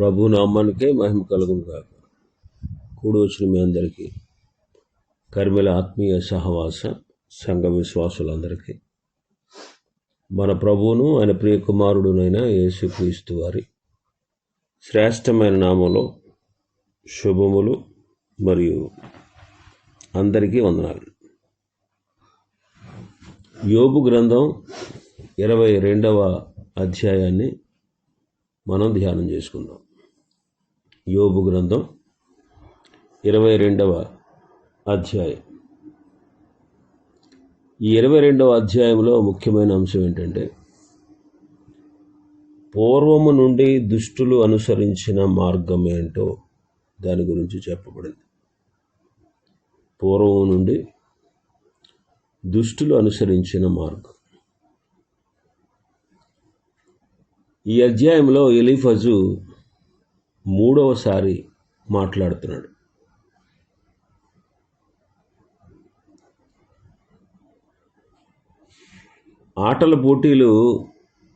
ప్రభు నామానికే మహిమ కలుగును కాక కూడి వచ్చిన మీ అందరికీ కర్మిల ఆత్మీయ సహవాస సంఘ విశ్వాసులందరికీ మన ప్రభువును ఆయన ప్రియ కుమారుడునైన యేసుక్రీస్తు వారి శ్రేష్టమైన నామంలో శుభములు మరియు అందరికీ వందనాలు. యోబు గ్రంథం ఇరవై రెండవ అధ్యాయాన్ని మనం ధ్యానం చేసుకుందాం. యోబు గ్రంథం ఇరవై రెండవ అధ్యాయం. ఈ ఇరవై రెండవ అధ్యాయంలో ముఖ్యమైన అంశం ఏంటంటే పూర్వము నుండి దుష్టులు అనుసరించిన మార్గం ఏంటో దాని గురించి చెప్పబడింది. పూర్వం నుండి దుష్టులు అనుసరించిన మార్గం. ఈ అధ్యాయంలో ఎలిఫజు మూడవసారి మాట్లాడుతున్నాడు. ఆటల పోటీలు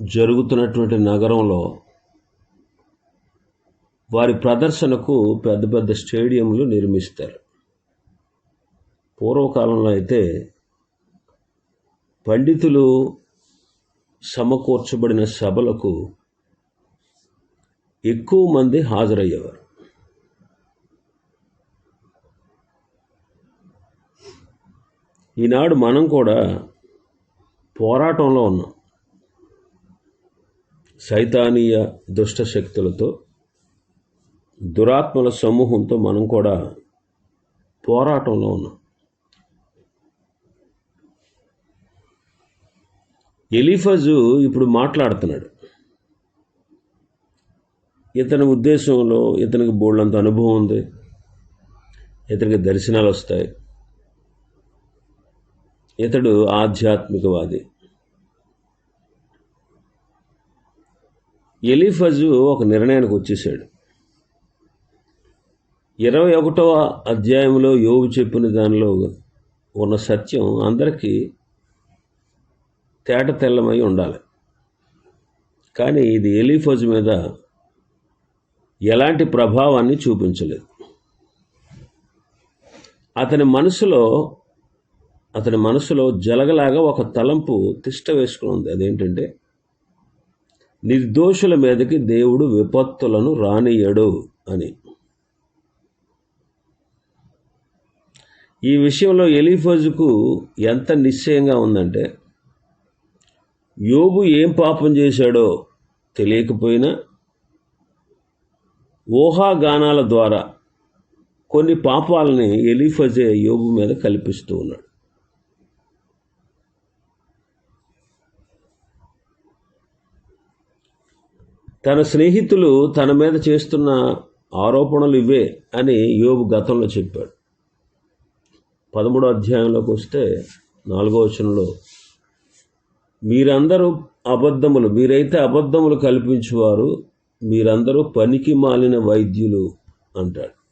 జరుగుతున్నటువంటి నగరంలో వారి ప్రదర్శనకు పెద్ద పెద్ద స్టేడియంలు నిర్మిస్తారు. పూర్వకాలంలో అయితే పండితులు సమకూర్చబడిన సభలకు ఎక్కువ మంది హాజరయ్యేవారు. ఈనాడు మనం కూడా పోరాటంలో ఉన్నాం. సైతానీయ దుష్ట శక్తులతో దురాత్మల సమూహంతో మనం కూడా పోరాటంలో ఉన్నాం. ఎలిఫజు ఇప్పుడు మాట్లాడుతున్నాడు. ఇతని ఉద్దేశంలో ఇతనికి బోళ్ళంత అనుభవం ఉంది. ఇతనికి దర్శనాలు వస్తాయి. ఇతడు ఆధ్యాత్మికవాది. ఎలిఫజు ఒక నిర్ణయానికి వచ్చేసాడు ఇరవై ఒకటవ అధ్యాయంలో యోగు చెప్పిన దానిలో ఉన్న సత్యం అందరికీ తేట తెల్లమై ఉండాలి. కానీ ఇది ఎలిఫజ్ మీద ఎలాంటి ప్రభావాన్ని చూపించలేదు. అతని మనసులో అతని మనసులో జలగలాగా ఒక తలంపు తిష్ట వేసుకుని ఉంది. అదేంటంటే నిర్దోషుల మీదకి దేవుడు విపత్తులను రానియడు అని. ఈ విషయంలో ఎలీఫజుకు ఎంత నిశ్చయంగా ఉందంటే యోగు ఏం పాపం చేశాడో తెలియకపోయినా ఊహాగానాల ద్వారా కొన్ని పాపాలని ఎలిఫజే యోబు మీద కల్పిస్తూ ఉన్నాడు. తన స్నేహితులు తన మీద చేస్తున్న ఆరోపణలు ఇవే అని యోబు గతంలో చెప్పాడు. పదమూడో అధ్యాయంలోకి వస్తే నాలుగో వచనంలో మీరందరూ అబద్ధములు మీరైతే అబద్ధములు కల్పించేవారు మీరందరూ పనికి మాలిన వైద్యులు అంటాడు.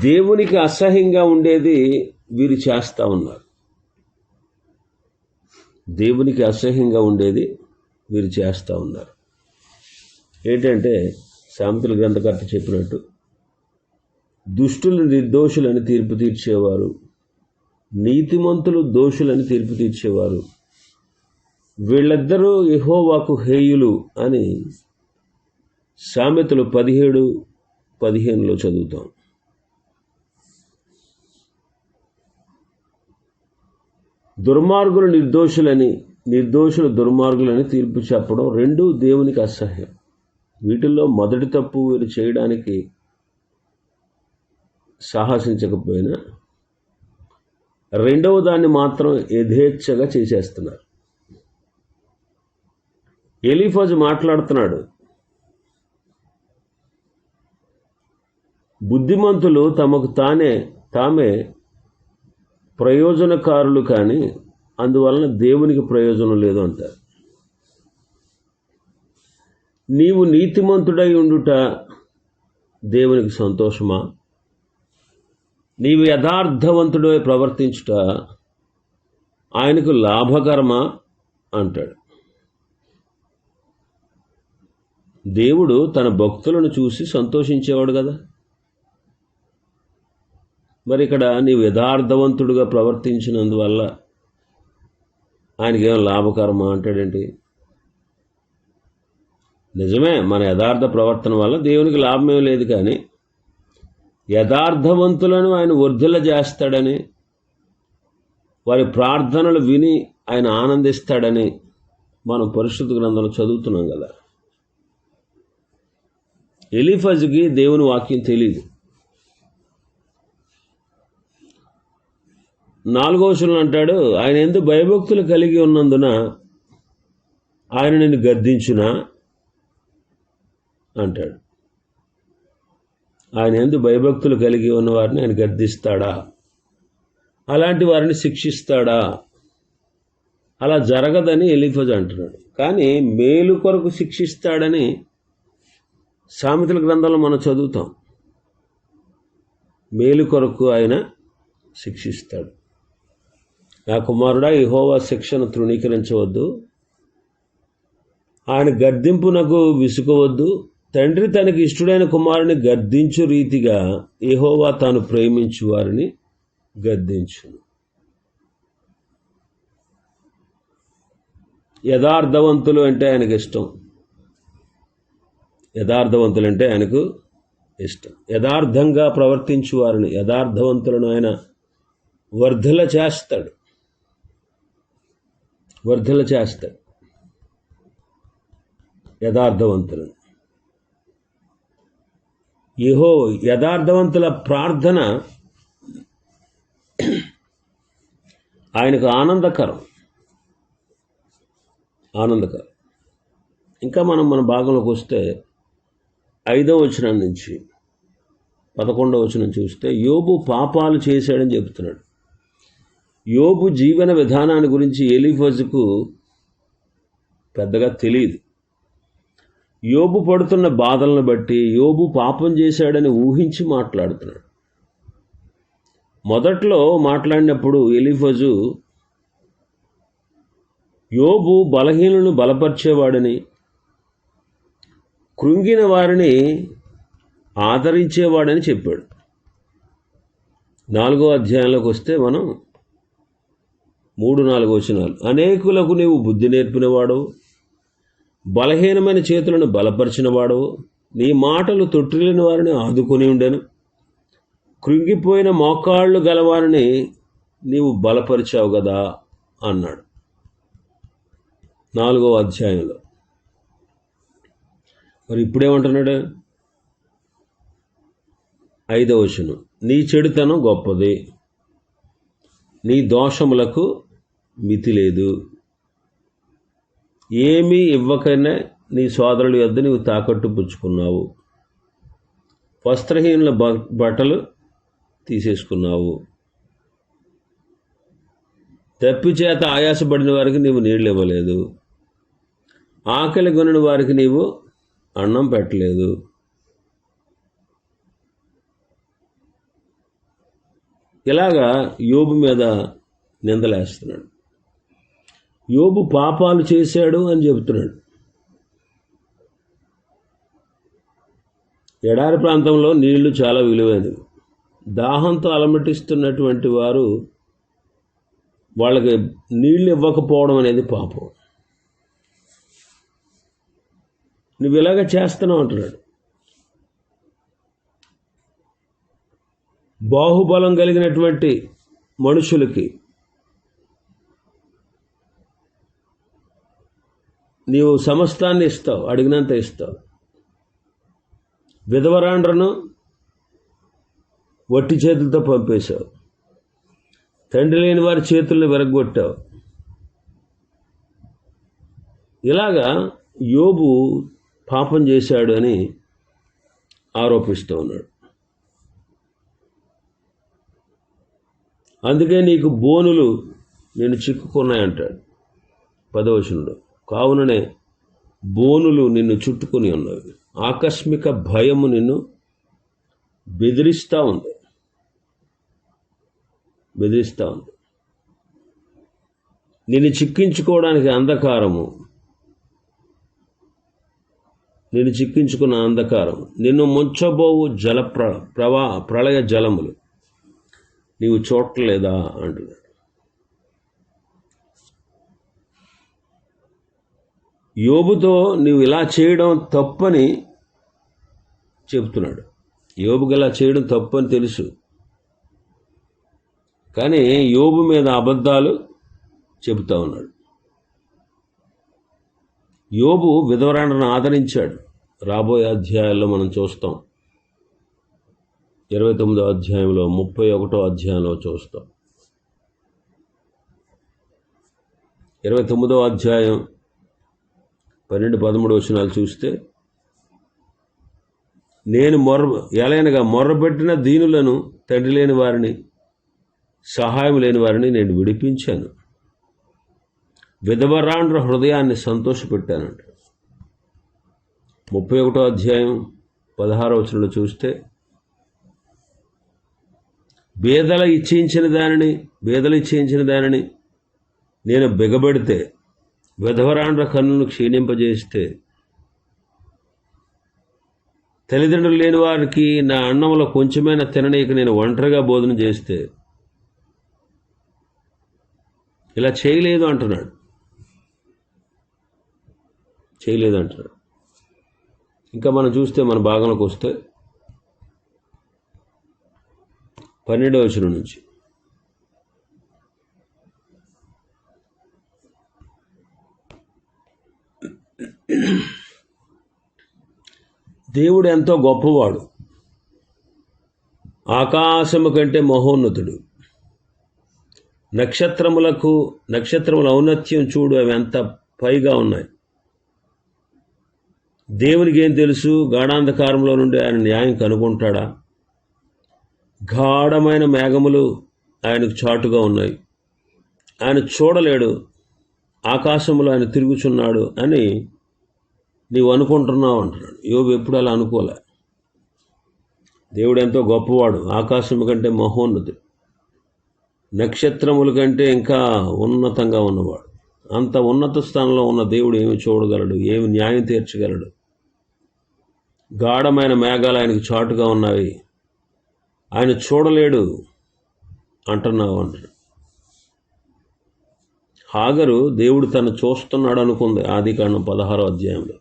దేవునికి అసహ్యంగా ఉండేది వీరు చేస్తూ ఉన్నారు. దేవునికి అసహ్యంగా ఉండేది వీరు చేస్తూ ఉన్నారు. ఏంటంటే సామెతల గ్రంథకర్త చెప్పినట్టు దుష్టులు నిర్దోషులని తీర్పు తీర్చేవారు నీతిమంతులు దోషులని తీర్పు తీర్చేవారు వీళ్ళిద్దరూ యహోవాకు హేయులు అని సామెతలు పదిహేడు పదిహేనులో చదువుతాం. దుర్మార్గులు నిర్దోషులని నిర్దోషులు దుర్మార్గులని తీర్పు చెప్పడం రెండు దేవునికి అసహ్యం. వీటిల్లో మొదటి తప్పు వీరు చేయడానికి సాహసించకపోయినా రెండవ దాన్ని మాత్రం యథేచ్ఛగా చేసేస్తున్నారు. ఎలీఫాజ్ మాట్లాడుతున్నాడు. బుద్ధిమంతులు తమకు తానే తామే ప్రయోజనకారులు కానీ అందువలన దేవునికి ప్రయోజనం లేదు అంటారు. నీవు నీతిమంతుడై ఉండుట దేవునికి సంతోషమా? నీవు యథార్థవంతుడై ప్రవర్తించుట ఆయనకు లాభకరమా? అంటాడు. దేవుడు తన భక్తులను చూసి సంతోషించేవాడు కదా? మరి ఇక్కడ నీవు యథార్థవంతుడుగా ప్రవర్తించినందువల్ల ఆయనకేం లాభకరమా అంటాడేంటి నిజమే మన యథార్థ ప్రవర్తన వల్ల దేవునికి లాభమేం లేదు కానీ యథార్థవంతులను ఆయన వర్ధుల చేస్తాడని వారి ప్రార్థనలు విని ఆయన ఆనందిస్తాడని మనం పరిశుద్ధ గ్రంథంలో చదువుతున్నాం కదా. ఎలిఫజ్కి దేవుని వాక్యం తెలియదు నాలుగో వచనం అంటాడు ఆయన ఎందు భయభక్తులు కలిగి ఉన్నందున ఆయన నిన్ను గద్దించునా? అంటాడు. ఆయన ఎందు భయభక్తులు కలిగి ఉన్న వారిని ఆయన గద్దిస్తాడా? అలాంటి వారిని శిక్షిస్తాడా? అలా జరగదని ఎలిఫజ్ అంటున్నాడు. కానీ మేలు కొరకు శిక్షిస్తాడని సామెతల గ్రంథంలో మనం చదువుతాం. మేలు కొరకు ఆయన శిక్షిస్తాడు. నా కుమారుడా ఇహోవా శిక్షను తృణీకరించవద్దు. ఆయన గర్దింపునకు విసుకోవద్దు తండ్రి తనకి ఇష్టడైన కుమారుని గద్దించు రీతిగా యెహోవా తాను ప్రేమించు వారిని గద్దించును. యథార్థవంతులు అంటే ఆయనకి ఇష్టం యథార్థవంతులంటే ఆయనకు ఇష్టం. యథార్థంగా ప్రవర్తించు వారిని యథార్థవంతులను ఆయన వర్ధల చేస్తాడు. వర్ధల చేస్తాడు. యథార్థవంతులను. యహో యథార్థవంతుల ప్రార్థన ఆయనకు ఆనందకరం. ఆనందకరం. ఇంకా మనం మన భాగంలోకి వస్తే ఐదవ వచనం నుంచి పదకొండవ వచనం చూస్తే యోబు పాపాలు చేశాడని చెబుతున్నాడు. యోబు జీవన విధానాన్ని గురించి ఎలిఫజుకు పెద్దగా తెలియదు యోబు పడుతున్న బాధలను బట్టి యోబు పాపం చేశాడని ఊహించి మాట్లాడుతున్నాడు. మొదట్లో మాట్లాడినప్పుడు ఎలిఫజు యోబు బలహీనులను బలపరిచేవాడని కృంగిన వారిని ఆదరించేవాడని చెప్పాడు. నాలుగో అధ్యాయంలోకి వస్తే మనం మూడు నాలుగు వచనాలు. అనేకులకు నీవు బుద్ధి నేర్పినవాడు బలహీనమైన చేతులను బలపరిచినవాడు నీ మాటలు తొట్టిలేని వారిని ఆదుకొని ఉండెను. కృంగిపోయిన మోకాళ్ళు గలవారిని నీవు బలపరిచావు కదా అన్నాడు. నాలుగో అధ్యాయంలో. మరి ఇప్పుడేమంటున్నాడు ఐదవ వచనం. నీ చెడుతనం గొప్పది. నీ దోషములకు మితి లేదు. ఏమీ ఇవ్వకనే నీ సోదరుల వద్ద నీవు తాకట్టు పుచ్చుకున్నావు. వస్త్రహీనుల బ- బట్టలు తీసేసుకున్నావు. తప్పిచేత ఆయాసపడిన వారికి నీవు నీళ్ళు ఇవ్వలేదు. ఆకలి కొనిన వారికి నీవు అన్నం పెట్టలేదు. ఇలాగా యోబు మీద నిందలేస్తున్నాడు. యోబు పాపాలు చేశాడు అని చెబుతున్నాడు. ఎడారి ప్రాంతంలో నీళ్ళు చాలా విలువైనవి. దాహంతో అలమటిస్తున్నటువంటి వారు వాళ్ళకి నీళ్ళు ఇవ్వకపోవడం అనేది పాపం. నువ్వు ఇలాగ చేస్తున్నావు అంటున్నాడు. బాహుబలం కలిగినటువంటి మనుషులకి నీవు సమస్తాన్ని ఇస్తావు అడిగినంత ఇస్తావు. విధవరాండ్రను వట్టి చేతులతో పంపేశావు. తండ్రి లేని వారి చేతుల్ని విరగొట్టావు ఇలాగా యోబు పాపం చేశాడు అని ఆరోపిస్తూ ఉన్నాడు. అందుకే నీకు బోనులు నేను చిక్కుకున్నాయంటాడు. పదవచనంలో కావుననే బోనులు నిన్ను చుట్టుకొని ఉన్నవి. ఆకస్మిక భయము నిన్ను బెదిరిస్తూ ఉంది. బెదిరిస్తూ ఉంది. నిన్ను చిక్కించుకోవడానికి అంధకారము నిన్ను చిక్కించుకున్న అంధకారం. నిన్ను ముంచబోవు జల ప్ర ప్రవా ప్రళయ జలములు. నీవు చూడలేదా అంటున్నాడు. యోబుతో నీవు ఇలా చేయడం తప్పని చెబుతున్నాడు. యోబుకి ఇలా చేయడం తప్పని తెలుసు. కానీ యోబు మీద అబద్ధాలు చెబుతా ఉన్నాడు. యోబు విధవరాండ్రను ఆదరించాడు. రాబోయే అధ్యాయాల్లో మనం చూస్తాం. ఇరవై తొమ్మిదో అధ్యాయంలో ముప్పై ఒకటో అధ్యాయంలో చూస్తాం. ఇరవై తొమ్మిదో అధ్యాయం పన్నెండు పదమూడు వచనాలు చూస్తే నేను మొర్ర ఎలైనగా మొర్రపెట్టిన దీనులను తండ్రి లేని వారిని సహాయం లేని వారిని నేను విడిపించాను. విధవరాండ్ర హృదయాన్ని సంతోషపెట్టానంట. ముప్పై ఒకటో అధ్యాయం పదహారో వచనంలో చూస్తే బేదల ఇచ్చించిన దానిని బేదలు ఇచ్చించిన దానిని నేను బిగబెడితే విధవరాండ్ర కన్నును క్షీణింపజేస్తే తల్లిదండ్రులు లేని వారికి నా అన్నంలో కొంచెమైనా తిననీక నేను ఒంటరిగా బోధన చేస్తే ఇలా చేయలేదు అంటున్నాడు. చేయలేదంటారు. ఇంకా మనం చూస్తే మన భాగంలోకి వస్తే పన్నెండవ వచనం నుంచి. దేవుడు ఎంతో గొప్పవాడు. ఆకాశము కంటే మహోన్నతుడు. నక్షత్రములకు నక్షత్రముల ఔన్నత్యం చూడు అవి ఎంత పైగా ఉన్నాయి. దేవునికి ఏం తెలుసు? గాఢాంధకారంలో నుండి ఆయన న్యాయం కనుగొంటాడా? గాఢమైన మేఘములు ఆయనకు చాటుగా ఉన్నాయి. ఆయన చూడలేడు. ఆకాశంలో ఆయన తిరుగుచున్నాడు అని నీవు అనుకుంటున్నావు అంటున్నాడు. యోబు ఎప్పుడు అలా అనుకోలే. దేవుడు ఎంతో గొప్పవాడు. ఆకాశం కంటే మహోన్నతుడు. నక్షత్రముల కంటే ఇంకా ఉన్నతంగా ఉన్నవాడు. అంత ఉన్నత స్థానంలో ఉన్న దేవుడు ఏమి చూడగలడు? ఏమి న్యాయం తీర్చగలడు? గాఢమైన మేఘాలు ఆయనకు చాటుగా ఉన్నాయి ఆయన చూడలేడు అంటున్నావు అంటాడు హాగరు దేవుడు తను చూస్తున్నాడు అనుకుంది. ఆది కాండం పదహారో అధ్యాయంలో.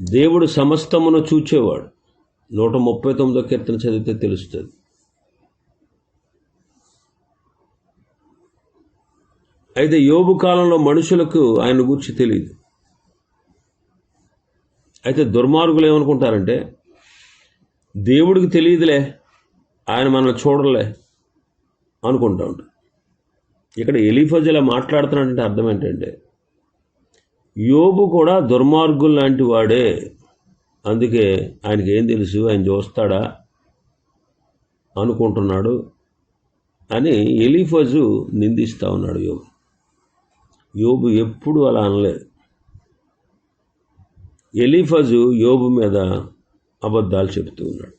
దేవుడు సమస్తమును చూచేవాడు. నూట ముప్పై తొమ్మిదో కీర్తన చదివితే తెలుస్తుంది. అయితే యోగు కాలంలో మనుషులకు ఆయన గురించి తెలియదు అయితే దుర్మార్గులు ఏమనుకుంటారంటే దేవుడికి తెలియదులే ఆయన మనల్ని చూడలే అనుకుంటా ఉంటారు. ఇక్కడ ఎలిఫజ్ ఇలా మాట్లాడుతున్నాడంటే అర్థం ఏంటంటే యోబు కూడా దుర్మార్గులు లాంటి వాడే. అందుకే ఆయనకి ఏం తెలుసు ఆయన చూస్తాడా అనుకుంటున్నాడు అని ఎలిఫజు నిందిస్తూ ఉన్నాడు యోబు. యోబు ఎప్పుడు అలా అనలేదు. ఎలిఫజు యోబు మీద అబద్ధాలు చెబుతూ ఉన్నాడు.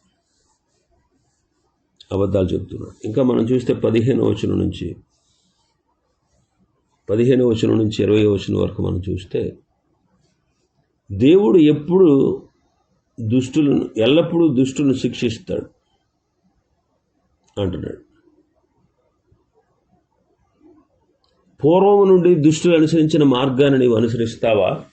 అబద్ధాలు చెబుతున్నాడు ఇంకా మనం చూస్తే పదిహేను వచనం నుంచి పదిహేను వచనం నుంచి ఇరవై వచనం వరకు మనం చూస్తే దేవుడు ఎప్పుడు దుష్టులను ఎల్లప్పుడూ దుష్టులను శిక్షిస్తాడు అంటున్నాడు. పూర్వం నుండి దుష్టులు అనుసరించిన మార్గాన్ని నీవు అనుసరిస్తావా?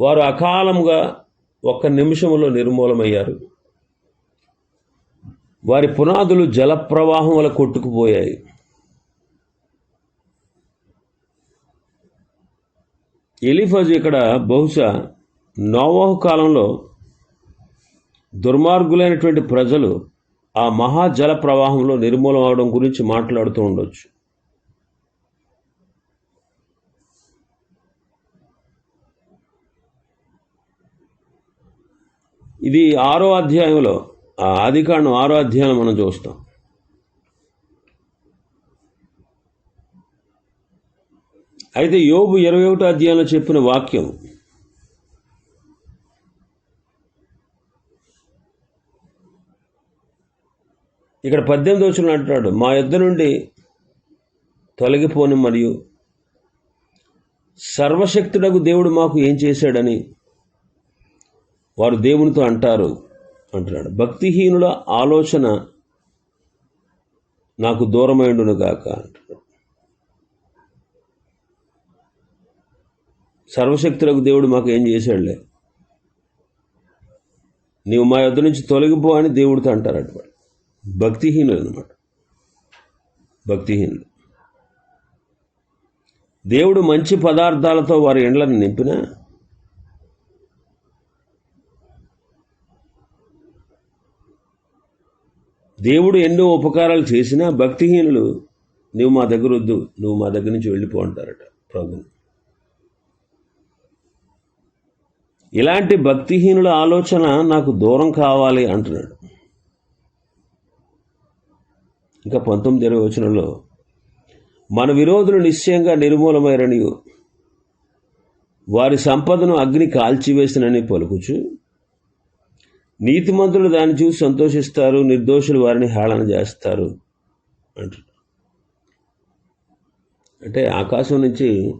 వారు అకాలముగా ఒక్క నిమిషంలో నిర్మూలమయ్యారు. వారి పునాదులు జలప్రవాహం వల్ల కొట్టుకుపోయాయి ఎలిఫజ్ ఇక్కడ బహుశా నోవాహు కాలంలో దుర్మార్గులైనటువంటి ప్రజలు ఆ మహాజల ప్రవాహంలో నిర్మూలం అవడం గురించి మాట్లాడుతూ ఉండొచ్చు. ఇది ఆరో అధ్యాయంలో ఆ ఆదికాండం ఆరో అధ్యాయం మనం చూస్తాం. అయితే యోబు ఇరవై ఒకటో అధ్యాయంలో చెప్పిన వాక్యం ఇక్కడ పద్దెనిమిది వచ్చిన అంటున్నాడు మా యుద్ధ నుండి తొలగిపోని మరియు సర్వశక్తుడకు దేవుడు మాకు ఏం చేశాడని వారు దేవునితో అంటారు అంటున్నాడు. భక్తిహీనుల ఆలోచన నాకు దూరమైండును గాక అంటున్నాడు. సర్వశక్తులకు దేవుడు మాకు ఏం చేశాడులే? నీవు మా యొద్ నుంచి తొలగిపో అని దేవుడితో అంటారు అటువంటి భక్తిహీనులు అనమాట భక్తిహీనులు. దేవుడు మంచి పదార్థాలతో వారి ఎండ్లను నింపిన దేవుడు ఎన్నో ఉపకారాలు చేసినా భక్తిహీనులు నువ్వు మా దగ్గర వద్దు నువ్వు మా దగ్గర నుంచి వెళ్ళిపో అంటారట ప్రభుని. ఇలాంటి భక్తిహీనుల ఆలోచన నాకు దూరం కావాలి అంటున్నాడు. ఇంకా పంతొమ్మిది ఇరవై వచనంలో మన విరోధులు నిశ్చయంగా నిర్మూలమైరనియు వారి సంపదను అగ్ని కాల్చివేసినని పలుకుచు. నీతిమంతులు దాన్ని చూసి సంతోషిస్తారు నిర్దోషులు వారిని హేళన చేస్తారు అంటారు. అంటే ఆకాశం నుంచి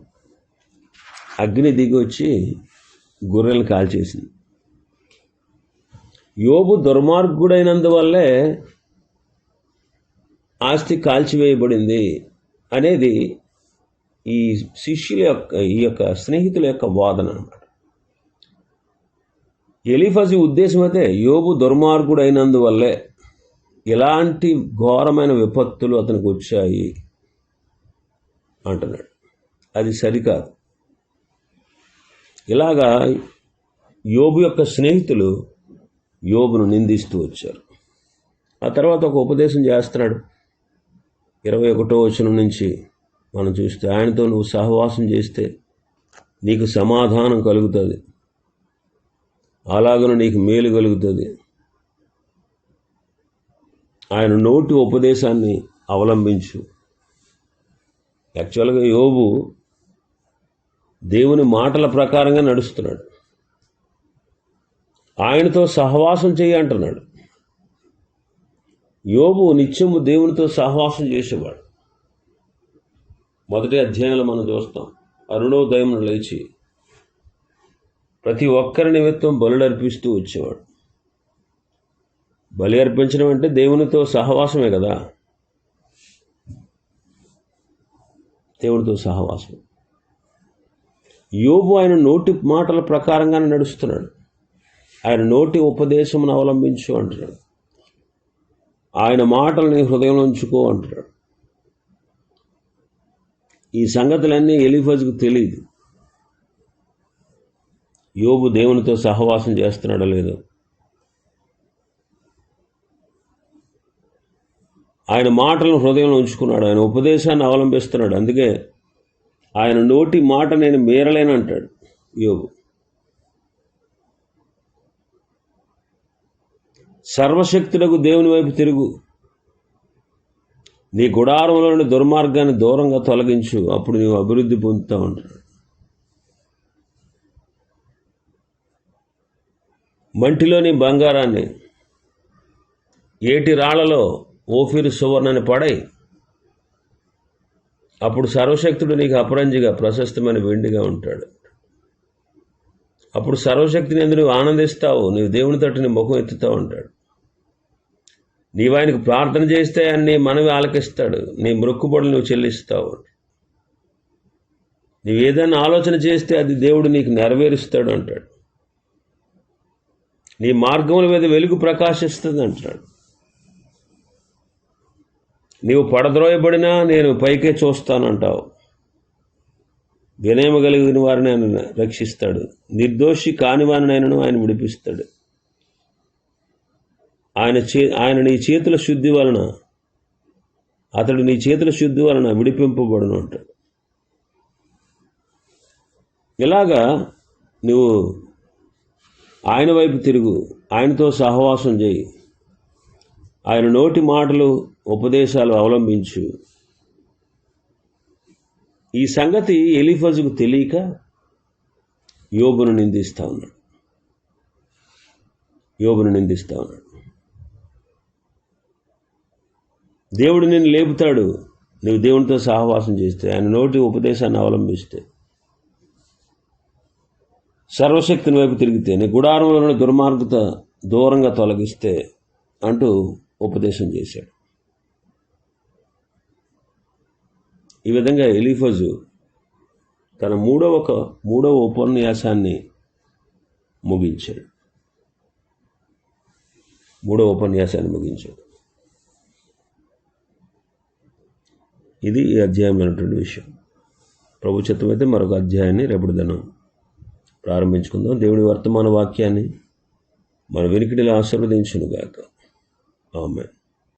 అగ్ని దిగి వచ్చి గొర్రెలను కాల్చేసింది. యోబు దుర్మార్గుడైనందువల్లే ఆస్తి కాల్చివేయబడింది అనేది ఈ శిష్యుల యొక్క ఈ యొక్క స్నేహితుల యొక్క వాదన అనమాట ఎలిఫజి ఉద్దేశం అయితే యోబు దుర్మార్గుడైనందువల్లే ఇలాంటి ఘోరమైన విపత్తులు అతనికి వచ్చాయి అంటున్నాడు. అది సరికాదు. ఇలాగా యోబు యొక్క స్నేహితులు యోబును నిందిస్తూ వచ్చారు. ఆ తర్వాత ఒక ఉపదేశం చేస్తున్నాడు. ఇరవై ఒకటో వచనం నుంచి మనం చూస్తే ఆయనతో నువ్వు సహవాసం చేస్తే నీకు సమాధానం కలుగుతుంది. అలాగను నీకు మేలు కలుగుతుంది. ఆయన నోటి ఉపదేశాన్ని అవలంబించు. యాక్చువల్గా యోబు దేవుని మాటల ప్రకారంగా నడుస్తున్నాడు. ఆయనతో సహవాసం చేయి అంటున్నాడు. యోబు నిత్యము దేవునితో సహవాసం చేసేవాడు. మొదటి అధ్యాయంలో మనం చూస్తాం. అరుణోదయం లేచి ప్రతి ఒక్కరి నిమిత్తం బలు అర్పిస్తూ వచ్చేవాడు. బలి అర్పించడం అంటే దేవునితో సహవాసమే కదా? దేవుడితో సహవాసం. యోబు ఆయన నోటి మాటల ప్రకారంగానే నడుస్తున్నాడు. ఆయన నోటి ఉపదేశమును అవలంబించు అంటున్నాడు. ఆయన మాటల్ని హృదయంలో ఉంచుకో అంటున్నాడు. ఈ సంగతులన్నీ ఎలిఫజ్కు తెలియదు యోగు దేవునితో సహవాసం చేస్తున్నాడో లేదో. ఆయన మాటలను హృదయంలో ఉంచుకున్నాడు. ఆయన ఉపదేశాన్ని అవలంబిస్తున్నాడు. అందుకే ఆయన నోటి మాట నేను మేరలేనంటాడు యోగు. సర్వశక్తులకు దేవుని వైపు తిరుగు. నీ గుడారంలోని దుర్మార్గాన్ని దూరంగా తొలగించు. అప్పుడు నీవు అభివృద్ధి పొందుతావు అంటాడు. మంటిలోని బంగారాన్ని ఏటి రాళ్ళలో ఓఫీరు సువర్ణని పడై అప్పుడు సర్వశక్తుడు నీకు అపరంజిగా ప్రశస్తమైన వెండిగా ఉంటాడు. అప్పుడు సర్వశక్తిని ఎందుకు నువ్వు ఆనందిస్తావు? నీవు దేవుని తట్టు నీ ముఖం ఎత్తుతూ ఉంటాడు. నీవు ఆయనకు ప్రార్థన చేస్తే ఆయన నీ మనవి ఆలకిస్తాడు. నీ మృక్కుబడులు నువ్వు చెల్లిస్తావు. నీవు ఏదైనా ఆలోచన చేస్తే అది దేవుడు నీకు నెరవేరుస్తాడు అంటాడు. నీ మార్గముల మీద వెలుగు ప్రకాశిస్తుంది అంటున్నాడు నీవు పడద్రోయబడినా నేను పైకే చూస్తానంటావు. వినయమ కలిగిన వారిని ఆయన రక్షిస్తాడు. నిర్దోషి కాని వారినైనను ఆయన విడిపిస్తాడు. ఆయన చే ఆయన నీ చేతుల శుద్ధి వలన అతడు నీ చేతుల శుద్ధి వలన విడిపింపబడును అంటాడు. ఇలాగా నువ్వు ఆయన వైపు తిరుగు. ఆయనతో సహవాసం చేయి. ఆయన నోటి మాటలు ఉపదేశాలు అవలంబించు. ఈ సంగతి ఎలిఫజుకు తెలియక యోగును నిందిస్తా ఉన్నాడు. యోగును నిందిస్తా ఉన్నాడు. దేవుడు నిన్ను లేపుతాడు. నువ్వు దేవునితో సహవాసం చేస్తే ఆయన నోటి ఉపదేశాన్ని అవలంబిస్తే సర్వశక్తిని వైపు తిరిగితే నీ గుడారంలోని దుర్మార్గత దూరంగా తొలగిస్తే అంటూ ఉపదేశం చేశాడు. ఈ విధంగా ఎలిఫజు తన మూడవ ఒక మూడవ ఉపన్యాసాన్ని ముగించాడు. మూడవ ఉపన్యాసాన్ని ముగించాడు. ఇది ఈ అధ్యాయమైనటువంటి విషయం. ప్రభు అయితే మరొక అధ్యాయాన్ని రేపటి దినం ప్రారంభించుకుందాం. దేవుడి వర్తమాన వాక్యాన్ని మన వెనుకటిలో ఆశీర్వదించునుగాక. ఆమె